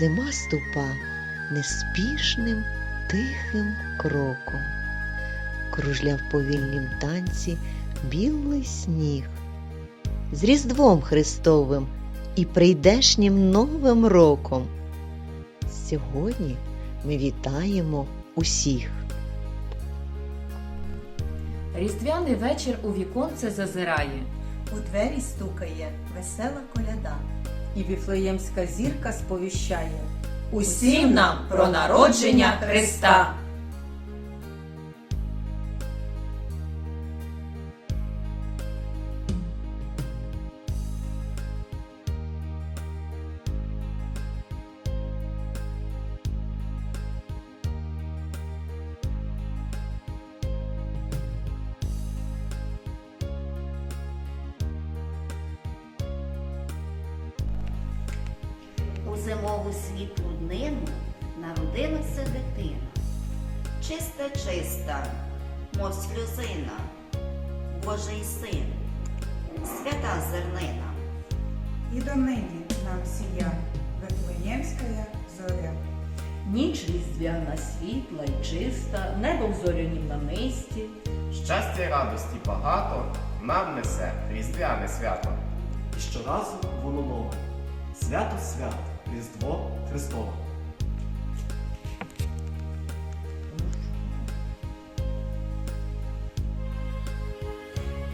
Зима ступа неспішним тихим кроком. Кружляв повільнім танці білий сніг. З Різдвом Христовим і прийдешнім Новим роком. Сьогодні ми вітаємо усіх. Різдвяний вечір у віконце зазирає. У двері стукає весела коляда. І віфлеємська зірка сповіщає. Усім нам про народження Христа. Зимову світлу днину народилася дитина. Чиста, чиста, мов сльозина, Божий син, свята зернина. І донині нам сія Вифлеємська зоря. Ніч різдвяна світла й чиста, небо в зорянім намисті. Щастя й радості багато нам несе різдвяне свято. І щоразу воно нове. Свято свят, Різдво Христове.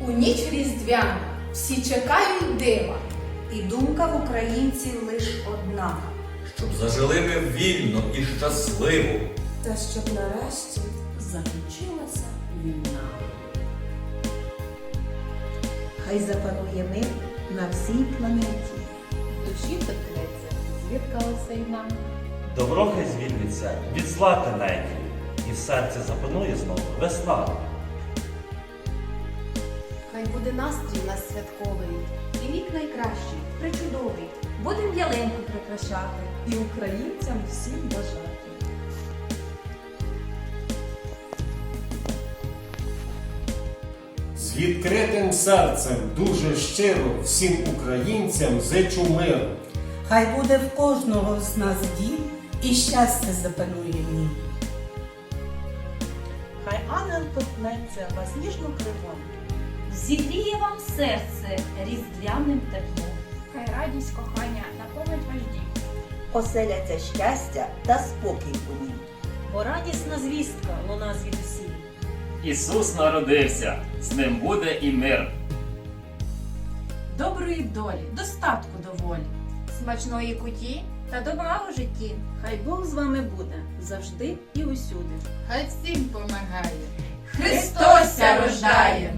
У ніч різдвяну всі чекають дива. І думка в українців лиш одна. щоб зажили ми вільно і щасливо. Та щоб нарешті закінчилася війна. Хай запанує мир на всій планеті. Торкнеться. Добро хай звільниться від зла та і в серці запанує знову весна. Хай буде настрій у нас святковий, і вік найкращий, причудовий. Будем ялинку прикрашати і українцям всім бажати. З відкритим серцем дуже щиро всім українцям зичу миру. Хай буде в кожного з нас дім і щастя запанує в нім. Хай ангел торкнеться вас ніжно крилом. Зігріє вам серце різдвяним теплом. Хай радість кохання наповнить ваш дім. Оселяться щастя та спокій у нім. Бо радісна звістка луна звідусіль. Ісус народився, з ним буде і мир. Доброї долі, достатку доволі. Смачної куті та добра у житті. Хай Бог з вами буде завжди і усюди. Хай всім помагає. Христося рождає!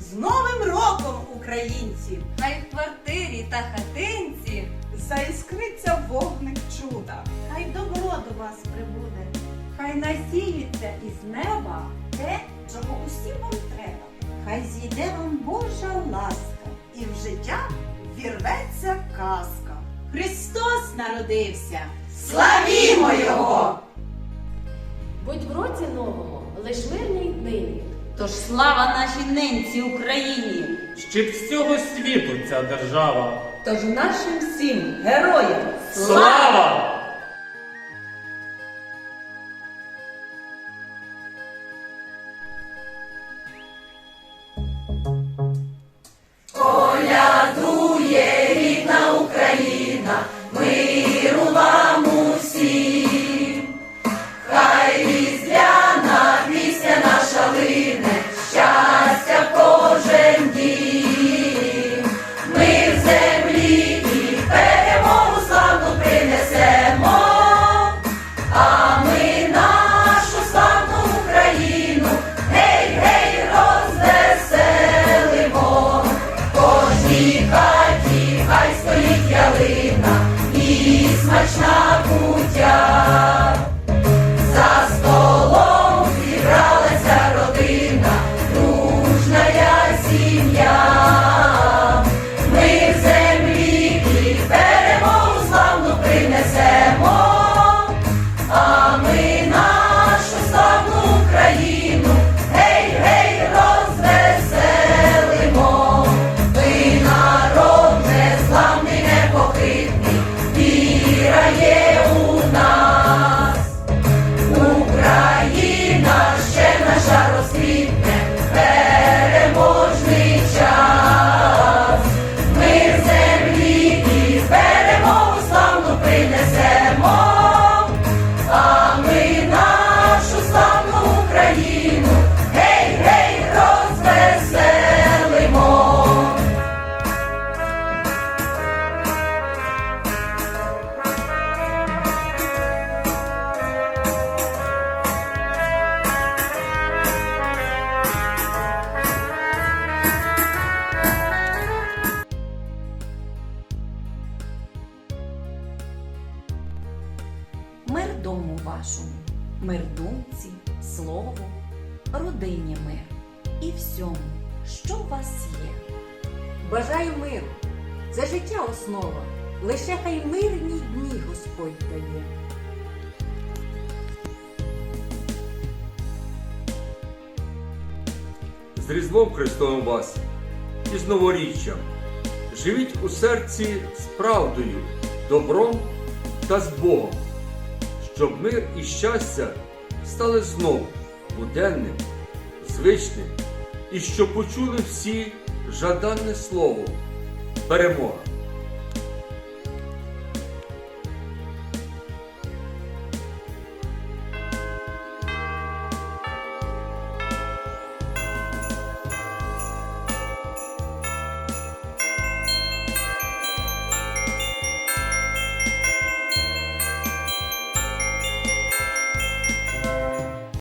З Новим роком, українці! Хай в квартирі та хатинці Заіскриться вогник чуда. Хай добро до вас прибуде. Хай насіється із неба те, чого усім вам треба. Хай зійде вам Божа ласка, і в життя вірветься казка. Христос народився! Славімо Його! Будь в році новому, лиш мирній днині. Тож слава нашій ненці Україні! Щоб всього світу ця держава. Тож нашим всім героям Слава! Мир дому вашому, мир думці, слову, родині мир і всьому, що у вас є. Бажаю миру. Це життя основа. Лише хай мирні дні Господь дає. з Різдвом Христовим вас і з новоріччям. Живіть у серці з правдою, добром та з Богом, щоб мир і щастя стали знову буденним, звичним, і щоб почули всі жаданне слово, перемога.